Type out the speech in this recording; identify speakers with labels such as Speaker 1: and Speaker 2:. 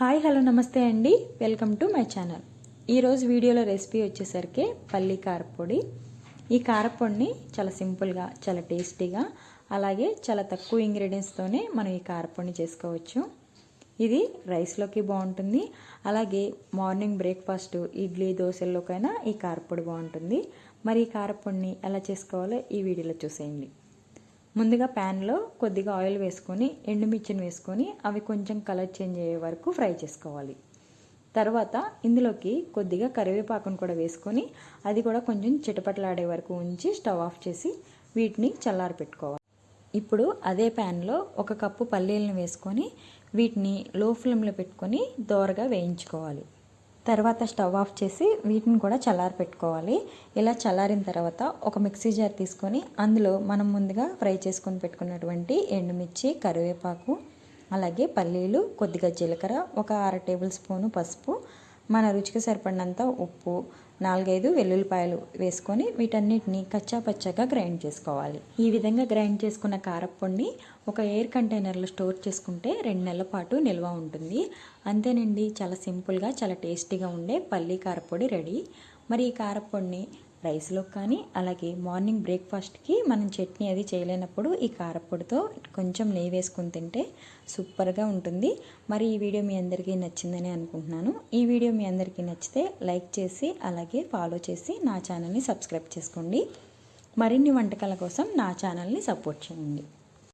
Speaker 1: Hi hello నమస్తే అండి. Welcome to my channel. ఈరోజు వీడియోలో రెసిపీ వచ్చేసరికి పల్లి కారపొడి. ఈ కారపొడిని చాలా సింపుల్గా చాలా టేస్టీగా అలాగే చాలా తక్కువ ఇంగ్రీడియంట్స్తోనే మనం ఈ కారపొడిని చేసుకోవచ్చు. ఇది రైస్లోకి బాగుంటుంది. అలాగే మార్నింగ్ బ్రేక్ఫాస్ట్ ఇడ్లీ దోశల్లోకైనా ఈ కారపొడి బాగుంటుంది. మరి ఈ కారపొడిని ఎలా చేసుకోవాలో ఈ వీడియోలో చూసేయండి. ముందుగా ప్యాన్లో కొద్దిగా ఆయిల్ వేసుకొని ఎండుమిర్చిని వేసుకొని అవి కొంచెం కలర్ చేంజ్ అయ్యే వరకు ఫ్రై చేసుకోవాలి. తర్వాత ఇందులోకి కొద్దిగా కరివేపాకును కూడా వేసుకొని అది కూడా కొంచెం చిటపటలాడే వరకు ఉంచి స్టవ్ ఆఫ్ చేసి వీటిని చల్లారి పెట్టుకోవాలి ఇప్పుడు అదే ప్యాన్లో ఒక కప్పు పల్లీలను వేసుకొని వీటిని లో ఫ్లేమ్లో పెట్టుకొని దోరగా వేయించుకోవాలి. తర్వాత స్టవ్ ఆఫ్ చేసి వీటిని కూడా చల్లారి పెట్టుకోవాలి. ఇలా చల్లారిన తర్వాత ఒక మిక్సీ జార్ తీసుకొని అందులో మనం ముందుగా ఫ్రై చేసుకొని పెట్టుకున్నటువంటి ఎండుమిర్చి కరివేపాకు అలాగే పల్లీలు కొద్దిగా జీలకర్ర ఒక అర టేబుల్ స్పూను పసుపు మన రుచికి సరిపడినంత ఉప్పు నాలుగైదు వెల్లుల్లిపాయలు వేసుకొని వీటన్నిటిని కచ్చా పచ్చగా గ్రైండ్ చేసుకోవాలి. ఈ విధంగా గ్రైండ్ చేసుకున్న కారప్పొడిని ఒక ఎయిర్ కంటైనర్లో స్టోర్ చేసుకుంటే రెండు నెలల పాటు నిల్వ ఉంటుంది. అంతేనండి చాలా సింపుల్గా చాలా టేస్టీగా ఉండే పల్లీ కారపొడి రెడీ. మరి ఈ కారపొడిని రైస్లో కానీ అలాగే మార్నింగ్ బ్రేక్ఫాస్ట్కి మనం చట్నీ అది చేయలేనప్పుడు ఈ కారపొడితో కొంచెం నెయ్యి వేసుకొని తింటే సూపర్గా ఉంటుంది. మరి ఈ వీడియో మీ అందరికీ నచ్చిందని అనుకుంటున్నాను. ఈ వీడియో మీ అందరికీ నచ్చితే లైక్ చేసి అలాగే ఫాలో చేసి నా ఛానల్ని సబ్స్క్రైబ్ చేసుకోండి. మరిన్ని వంటకాల కోసం నా ఛానల్ని సపోర్ట్ చేయండి.